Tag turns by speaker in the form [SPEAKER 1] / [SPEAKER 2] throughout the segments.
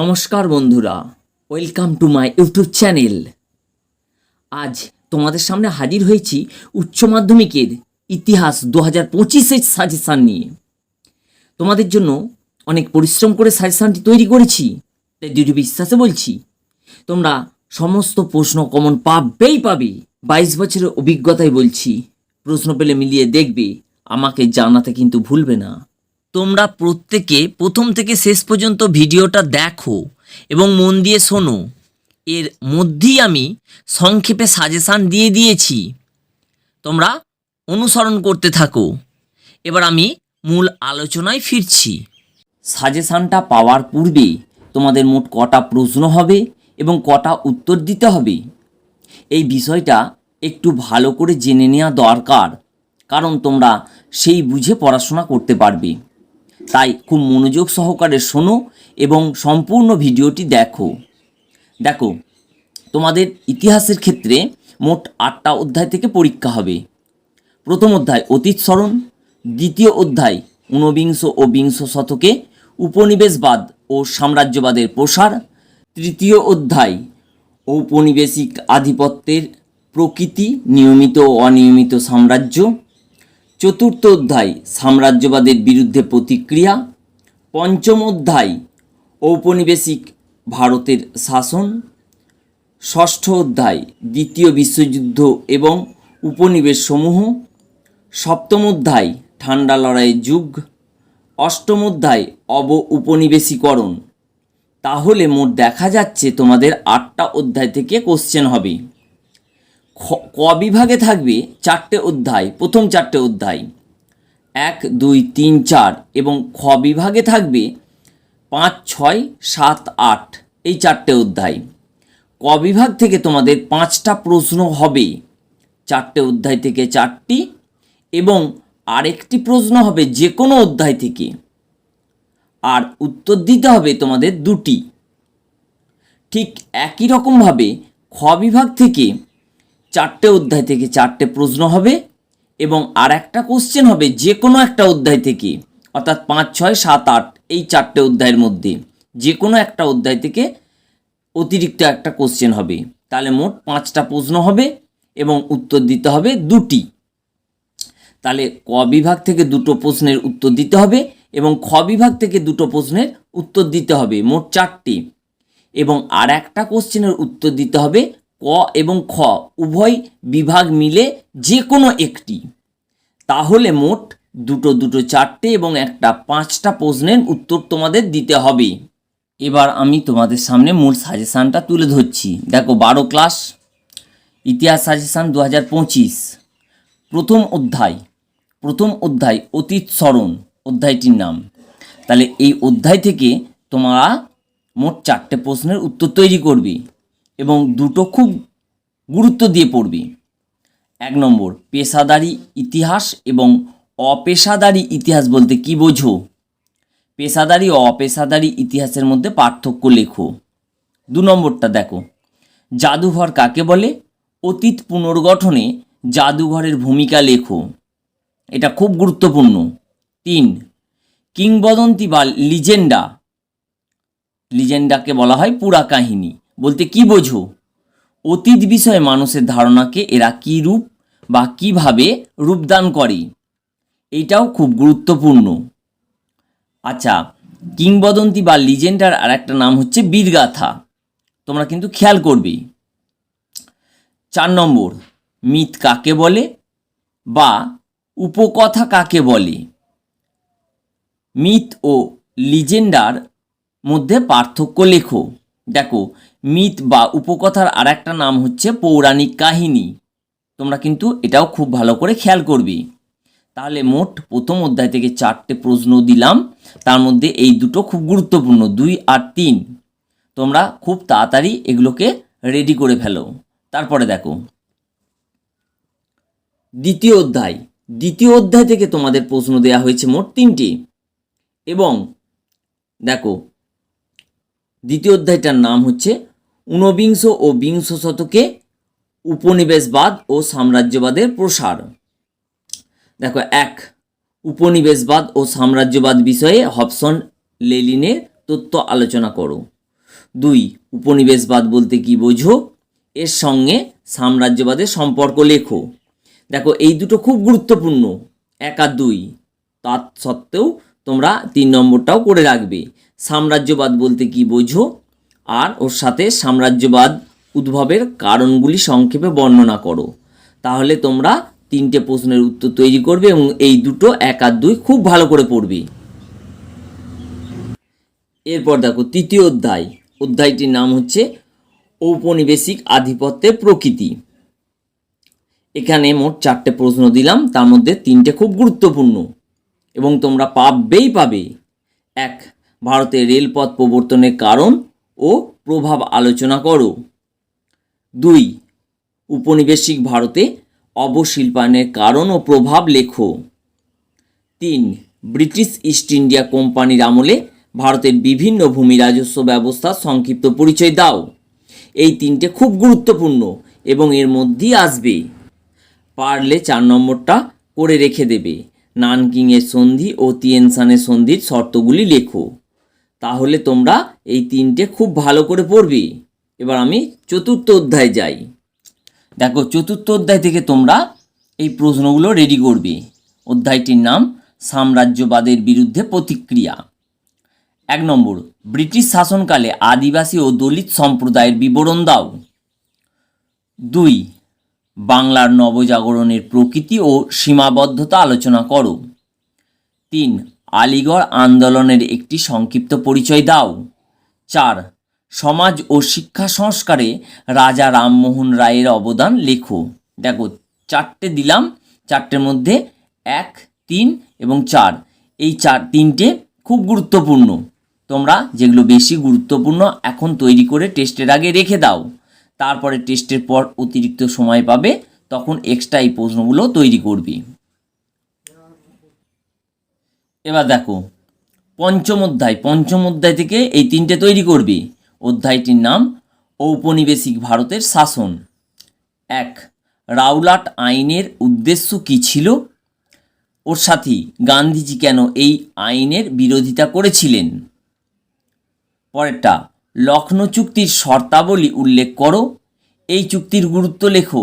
[SPEAKER 1] নমস্কার বন্ধুরা, welcome to my YouTube channel. আজ তোমাদের সামনে হাজির হয়েছি উচ্চ মাধ্যমিকের ইতিহাস দু হাজার পঁচিশের সাজেশান নিয়ে। তোমাদের জন্য অনেক পরিশ্রম করে সাজেশানটি তৈরি করেছি, তাই দৃঢ় বিশ্বাসে বলছি, তোমরা সমস্ত প্রশ্ন কমন পাবেই পাবে। বাইশ বছরের অভিজ্ঞতায় বলছি, প্রশ্ন পেলে মিলিয়ে দেখবে, আমাকে জানাতে কিন্তু ভুলবে না। তোমরা প্রত্যেকে প্রথম থেকে শেষ পর্যন্ত ভিডিওটা দেখো এবং মন দিয়ে শোনো। এর মধ্যেই আমি সংক্ষেপে সাজেশান দিয়ে দিয়েছি। তোমরা অনুসরণ করতে থাকো। এবার আমি মূল আলোচনায় ফিরছি। সাজেশানটা পাওয়ার পূর্বে তোমাদের মোট কটা প্রশ্ন হবে এবং কটা উত্তর দিতে হবে। এই বিষয়টা একটু ভালো করে জেনে নেওয়া দরকার, কারণ তোমরা সেই বুঝে পড়াশোনা করতে পারবে। তাই খুব মনোযোগ সহকারে শোনো এবং সম্পূর্ণ ভিডিওটি দেখো। দেখো, তোমাদের ইতিহাসের ক্ষেত্রে মোট আটটা অধ্যায় থেকে পরীক্ষা হবে। প্রথম অধ্যায় অতীত স্মরণ, দ্বিতীয় অধ্যায় ঊনবিংশ ও বিংশ শতকে উপনিবেশবাদ ও সাম্রাজ্যবাদের প্রসার, তৃতীয় অধ্যায় ঔপনিবেশিক আধিপত্যের প্রকৃতি, নিয়মিত ও অনিয়মিত সাম্রাজ্য চতুর্থ অধ্যায়, সাম্রাজ্যবাদের বিরুদ্ধে প্রতিক্রিয়া, পঞ্চম অধ্যায়, ঔপনিবেশিক ভারতের শাসন, ষষ্ঠ অধ্যায়, দ্বিতীয় বিশ্বযুদ্ধ এবং উপনিবেশ সমূহ সপ্তম অধ্যায়, ঠান্ডা লড়াইয়ের যুগ, অষ্টম অধ্যায়, অব উপনিবেশীকরণ। তাহলে মোট দেখা যাচ্ছে তোমাদের আটটা অধ্যায় থেকে কোশ্চেন হবে। ক বিভাগে থাকবে? চারটে অধ্যায়, প্রথম চারটে অধ্যায়। এক, দুই, তিন, চার এবং খ বিভাগে থাকবে? পাঁচ, ছয়, সাত, আট এই চারটে অধ্যায়। ক বিভাগ থেকে তোমাদের পাঁচটা প্রশ্ন হবে। চারটে অধ্যায় থেকে চারটি এবং আরেকটি প্রশ্ন হবে যে কোনো অধ্যায় থেকে। আর উত্তর দিতে হবে তোমাদের দুটি। ঠিক একই রকমভাবে খ বিভাগ থেকে চারটে অধ্যায় থেকে চারটে প্রশ্ন হবে এবং আর একটা কোশ্চেন হবে যে কোনো একটা অধ্যায় থেকে, অর্থাৎ পাঁচ, ছয়, সাত, আট, এই চারটে অধ্যায়ের মধ্যে যে কোনো একটা অধ্যায় থেকে অতিরিক্ত একটা কোশ্চেন হবে। তাহলে মোট পাঁচটা প্রশ্ন হবে এবং উত্তর দিতে হবে দুটি। তাহলে ক বিভাগ থেকে দুটো প্রশ্নের উত্তর দিতে হবে এবং খ বিভাগ থেকে দুটো প্রশ্নের উত্তর দিতে হবে, মোট চারটি। এবং আর একটা কোশ্চেনের উত্তর দিতে হবে ক এবং খ উভয় বিভাগ মিলে যে কোনো একটি। তাহলে মোট দুটো দুটো, চারটে এবং একটা, পাঁচটা প্রশ্নের উত্তর তোমাদের দিতে হবে। এবার আমি তোমাদের সামনে মূল সাজেশানটা তুলে ধরছি। দেখো, বারো ক্লাস ইতিহাস সাজেশান দু হাজার পঁচিশ। প্রথম অধ্যায় প্রথম অধ্যায়, অতীত স্মরণ, অধ্যায়টির নাম। তাহলে এই অধ্যায় থেকে তোমরা মোট চারটে প্রশ্নের উত্তর তৈরি করবে। এবং দুটো খুব গুরুত্ব দিয়ে পড়বে। এক নম্বর, পেশাদারি ইতিহাস এবং অপেশাদারি ইতিহাস বলতে কি বোঝো? পেশাদারি ও অপেশাদারি ইতিহাসের মধ্যে পার্থক্য লেখো। দু নম্বরটা দেখো, জাদুঘর কাকে বলে? অতীত পুনর্গঠনে জাদুঘরের ভূমিকা লেখো। এটা খুব গুরুত্বপূর্ণ। তিন, কিংবদন্তি বা লিজেন্ডা। লিজেন্ডাকে বলা হয় পুরা কাহিনী বলতে কি বোঝো? অতীত বিষয়ে মানুষের ধারণাকে এরা কী রূপ বা কীভাবে রূপদান করে? এইটাও খুব গুরুত্বপূর্ণ। আচ্ছা কিংবদন্তি বা লিজেন্ডার আর একটা নাম হচ্ছে বীরগাথা। তোমরা কিন্তু খেয়াল করবে। চার নম্বর, মিথ কাকে বলে বা উপকথা কাকে বলে? মিথ ও লিজেন্ডার মধ্যে পার্থক্য লেখো। দেখো, মিথ বা উপকথার আর একটা নাম হচ্ছে পৌরাণিক কাহিনী। তোমরা কিন্তু এটাও খুব ভালো করে খেয়াল করবে। তাহলে মোট প্রথম অধ্যায় থেকে চারটে প্রশ্ন দিলাম। তার মধ্যে এই দুটো খুব গুরুত্বপূর্ণ, দুই আর তিন। তোমরা খুব তাড়াতাড়ি এগুলোকে রেডি করে ফেলো। তারপরে দেখো। দ্বিতীয় অধ্যায়। দ্বিতীয় অধ্যায় থেকে তোমাদের প্রশ্ন দেওয়া হয়েছে মোট তিনটি। এবং দেখো দ্বিতীয় অধ্যায়টার নাম হচ্ছে ঊনবিংশ ও বিংশ শতকে উপনিবেশবাদ ও সাম্রাজ্যবাদের প্রসার। দেখো, এক, উপনিবেশবাদ ও সাম্রাজ্যবাদ বিষয়ে হবসন লেলিনের তত্ত্ব আলোচনা করো। দুই, উপনিবেশবাদ বলতে কি বোঝো? এর সঙ্গে সাম্রাজ্যবাদের সম্পর্ক লেখো। দেখো, এই দুটো খুব গুরুত্বপূর্ণ। এক আর দুই তা সত্ত্বেও তোমরা তিন নম্বরটাও করে রাখবে। সাম্রাজ্যবাদ বলতে কি বোঝো? আর ওর সাথে সাম্রাজ্যবাদ উদ্ভবের কারণগুলি সংক্ষেপে বর্ণনা করো। তাহলে তোমরা তিনটে প্রশ্নের উত্তর তৈরি করবে এবং এই দুটো এক আর দুই খুব ভালো করে পড়বে। এরপর দেখো, তৃতীয় অধ্যায়। অধ্যায়টির নাম হচ্ছে ঔপনিবেশিক আধিপত্যের প্রকৃতি। এখানে মোট চারটে প্রশ্ন দিলাম, তার মধ্যে তিনটে খুব গুরুত্বপূর্ণ। এবং তোমরা পাবেই পাবে। এক ভারতে রেলপথ প্রবর্তনের কারণ ও প্রভাব আলোচনা করো। দুই উপনিবেশিক ভারতে অবশিল্পায়নের কারণ ও প্রভাব লেখো। তিন, ব্রিটিশ ইস্ট ইন্ডিয়া কোম্পানির আমলে ভারতের বিভিন্ন ভূমি রাজস্ব ব্যবস্থার সংক্ষিপ্ত পরিচয় দাও। এই তিনটে খুব গুরুত্বপূর্ণ এবং এর মধ্যেই আসবে। পারলে চার নম্বরটা করে রেখে দেবে। নানকিংয়ের সন্ধি ও তিয়েনসানের সন্ধির শর্তগুলি লেখো। তাহলে তোমরা এই তিনটে খুব ভালো করে পড়বে। এবার আমি চতুর্থ অধ্যায় যাই। দেখো, চতুর্থ অধ্যায় থেকে তোমরা এই প্রশ্নগুলো রেডি করবে। অধ্যায়টির নাম, সাম্রাজ্যবাদের বিরুদ্ধে প্রতিক্রিয়া। এক নম্বর, ব্রিটিশ শাসনকালে আদিবাসী ও দলিত সম্প্রদায়ের বিবরণ দাও। দুই, বাংলার নবজাগরণের প্রকৃতি ও সীমাবদ্ধতা আলোচনা করো। তিন আলিগড় আন্দোলনের একটি সংক্ষিপ্ত পরিচয় দাও। চার, সমাজ ও শিক্ষা সংস্কারে রাজা রামমোহন রায়ের অবদান লেখো। দেখো, চারটে দিলাম, চারটের মধ্যে এক, তিন এবং চার। এই চার, তিনটে খুব গুরুত্বপূর্ণ। তোমরা যেগুলো বেশি গুরুত্বপূর্ণ এখন তৈরি করে টেস্টের আগে রেখে দাও। তারপরে টেস্টের পর অতিরিক্ত সময় পাবে, তখন এক্সট্রা এই প্রশ্নগুলো তৈরি করবি। এবার দেখো, পঞ্চম অধ্যায় পঞ্চম অধ্যায় থেকে এই তিনটে তৈরি করবি। অধ্যায়টির নাম, ঔপনিবেশিক ভারতের শাসন। এক রাউলাট আইনের উদ্দেশ্য কী ছিল? ওর সাথী, গান্ধীজি কেন এই আইনের বিরোধিতা করেছিলেন? পরেরটা, লখনৌ চুক্তির শর্তাবলী উল্লেখ করো। এই চুক্তির গুরুত্ব লেখো।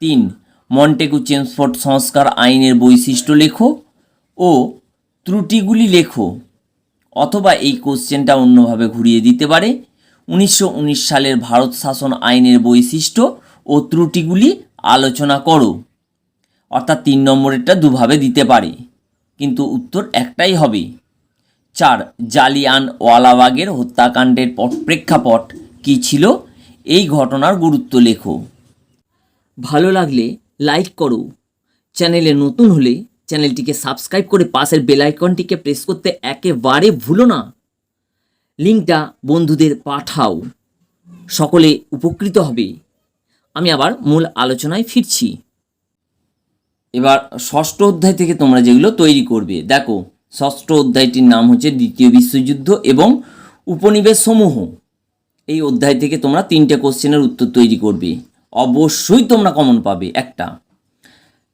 [SPEAKER 1] তিন, মন্টেগু চেমসফোর্ড সংস্কার আইনের বৈশিষ্ট্য লেখো। ও ত্রুটিগুলি লেখো অথবা এই কোশ্চেনটা অন্যভাবে ঘুরিয়ে দিতে পারে। উনিশশো উনিশ সালের ভারত শাসন আইনের বৈশিষ্ট্য ও ত্রুটিগুলি আলোচনা করো। অর্থাৎ তিন নম্বরেরটা দুভাবে দিতে পারে। কিন্তু উত্তর একটাই হবে। চার, জালিয়ান ওয়ালাবাগের হত্যাকাণ্ডের পট- প্রেক্ষাপট কী ছিল? এই ঘটনার গুরুত্ব লেখো। ভালো লাগলে লাইক করো। চ্যানেলে নতুন হলে চ্যানেলটিকে সাবস্ক্রাইব করে পাশের বেল আইকনটিকে প্রেস করতে একেবারে ভুলো না। লিঙ্কটা বন্ধুদের পাঠাও। সকলে উপকৃত হবে। আমি আবার মূল আলোচনায় ফিরছি। এবার ষষ্ঠ অধ্যায় থেকে তোমরা যেগুলো তৈরি করবে, দেখো, ষষ্ঠ অধ্যায়টির নাম হচ্ছে দ্বিতীয় বিশ্বযুদ্ধ এবং উপনিবেশ সমূহ এই অধ্যায় থেকে তোমরা তিনটে কোশ্চেনের উত্তর তৈরি করবে। অবশ্যই তোমরা কমন পাবে একটা।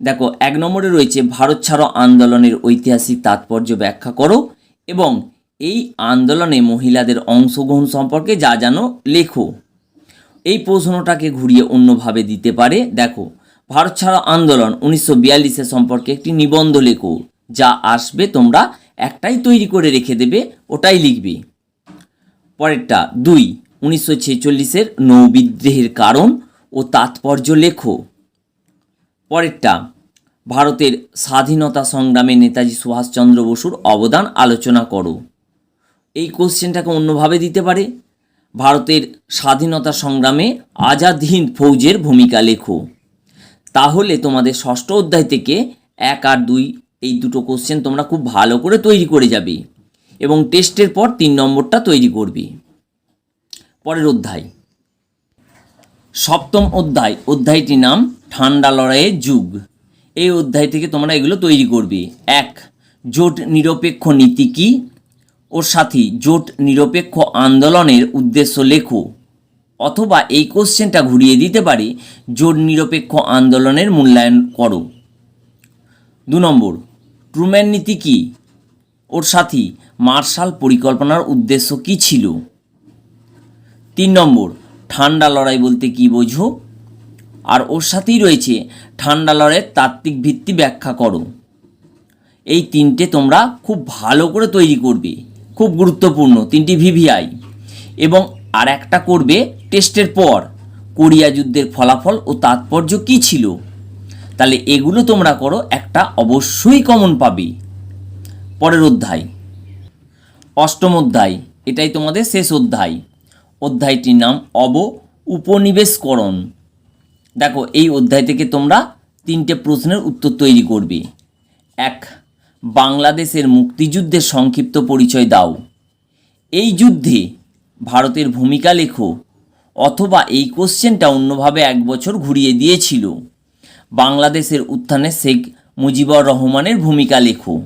[SPEAKER 1] দেখো, এক নম্বরে রয়েছে, ভারত ছাড়ো আন্দোলনের ঐতিহাসিক তাৎপর্য ব্যাখ্যা করো এবং এই আন্দোলনে মহিলাদের অংশগ্রহণ সম্পর্কে যা জানো লেখো। এই প্রশ্নটাকে ঘুরিয়ে অন্যভাবে দিতে পারে, দেখো, ভারত ছাড়ো আন্দোলন উনিশশো বিয়াল্লিশের সম্পর্কে একটি নিবন্ধ লেখো, যা আসবে তোমরা একটাই তৈরি করে রেখে দেবে, ওটাই লিখবে। পরেরটা, দুই, উনিশশো ছেচল্লিশের নৌবিদ্রোহের কারণ ও তাৎপর্য লেখো। পরেরটা ভারতের স্বাধীনতা সংগ্রামে নেতাজি সুভাষচন্দ্র বসুর অবদান আলোচনা করো। এই কোশ্চেনটাকে অন্যভাবে দিতে পারে, ভারতের স্বাধীনতা সংগ্রামে আজাদ হিন্দ ফৌজের ভূমিকা লেখো। তাহলে তোমাদের ষষ্ঠ অধ্যায় থেকে এক আর দুই, এই দুটো কোশ্চেন তোমরা খুব ভালো করে তৈরি করে যাবে এবং টেস্টের পর তিন নম্বরটা তৈরি করবে। পরের অধ্যায়। সপ্তম অধ্যায়, অধ্যায়টির নাম ঠান্ডা লড়াইয়ের যুগ। এই অধ্যায় থেকে তোমরা এগুলো তৈরি করবে। এক, জোট নিরপেক্ষ নীতি কী? ওর সাথী, জোট নিরপেক্ষ আন্দোলনের উদ্দেশ্য লেখো। অথবা এই কোশ্চেনটা ঘুরিয়ে দিতে পারি, জোট নিরপেক্ষ আন্দোলনের মূল্যায়ন করো। দু নম্বর, ট্রুম্যান নীতি কী? ওর সাথী, মার্শাল পরিকল্পনার উদ্দেশ্য কী ছিল? তিন নম্বর, ঠান্ডা লড়াই বলতে কি বোঝো? আর ওর সাথেই রয়েছে ঠান্ডা লড়াইয়ের তাত্ত্বিক ভিত্তি ব্যাখ্যা করো। এই তিনটে তোমরা খুব ভালো করে তৈরি করবে, খুব গুরুত্বপূর্ণ, তিনটি ভিভিআই। এবং আর একটা করবে টেস্টের পর, কোরিয়া যুদ্ধের ফলাফল ও তাৎপর্য কী ছিল? তাহলে এগুলো তোমরা করো, একটা অবশ্যই কমন পাবে। পরের অধ্যায়। অষ্টম অধ্যায়, এটাই তোমাদের শেষ অধ্যায়। অধ্যায়টির নাম অব উপনিবেশকরণ দেখো, এই অধ্যায় থেকে তোমরা তিনটে প্রশ্নের উত্তর তৈরি করবে। এক, বাংলাদেশের মুক্তিযুদ্ধের সংক্ষিপ্ত পরিচয় দাও। এই যুদ্ধে ভারতের ভূমিকা লেখো, অথবা এই কোশ্চেনটা অন্যভাবে এক বছর ঘুরিয়ে দিয়েছিল। বাংলাদেশের উত্থানে শেখ মুজিবুর রহমানের ভূমিকা লেখো।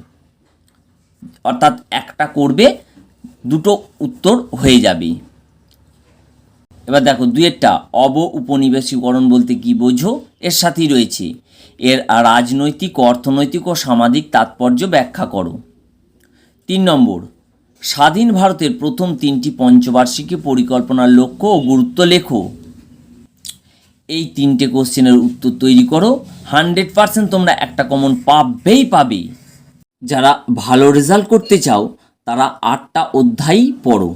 [SPEAKER 1] অর্থাৎ একটা করবে, দুটো উত্তর হয়ে যাবে। এবার দেখো দুয়েরটা অব উপনিবেশীকরণ বলতে কি বোঝো? এর সাথেই রয়েছে। এর রাজনৈতিক, অর্থনৈতিক ও সামাজিক তাৎপর্য ব্যাখ্যা করো। তিন নম্বর, স্বাধীন ভারতের প্রথম তিনটি পঞ্চবার্ষিকী পরিকল্পনার লক্ষ্য ও গুরুত্ব লেখো। এই তিনটে কোশ্চেনের উত্তর তৈরি করো। হান্ড্রেড পার্সেন্ট তোমরা একটা কমন পাবেই পাবে। যারা ভালো রেজাল্ট করতে চাও, তারা আটটা অধ্যায়ই পড়ো।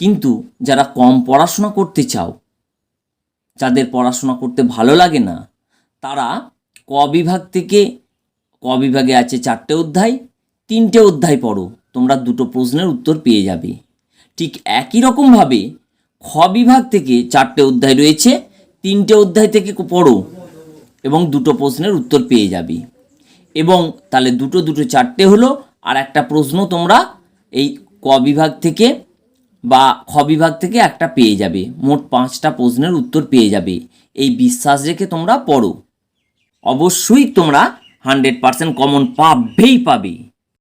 [SPEAKER 1] কিন্তু যারা কম পড়াশোনা করতে চাও, যাদের পড়াশোনা করতে ভালো লাগে না, তারা ক বিভাগ থেকে, ক বিভাগে আছে চারটে অধ্যায়, তিনটে অধ্যায় পড়ো, তোমরা দুটো প্রশ্নের উত্তর পেয়ে যাবে। ঠিক একই রকমভাবে খ বিভাগ থেকে চারটে অধ্যায় রয়েছে, তিনটে অধ্যায় থেকে পড়ো এবং দুটো প্রশ্নের উত্তর পেয়ে যাবে। এবং তাহলে দুটো দুটো চারটে হলো, আর একটা প্রশ্ন তোমরা এই ক বিভাগ থেকে বা খ বিভাগ থেকে একটা পেয়ে যাবে। মোট পাঁচটা প্রশ্নের উত্তর পেয়ে যাবে। এই বিশ্বাস রেখে তোমরা পড়ো। অবশ্যই তোমরা হান্ড্রেড পার্সেন্ট কমন পাবেই পাবে।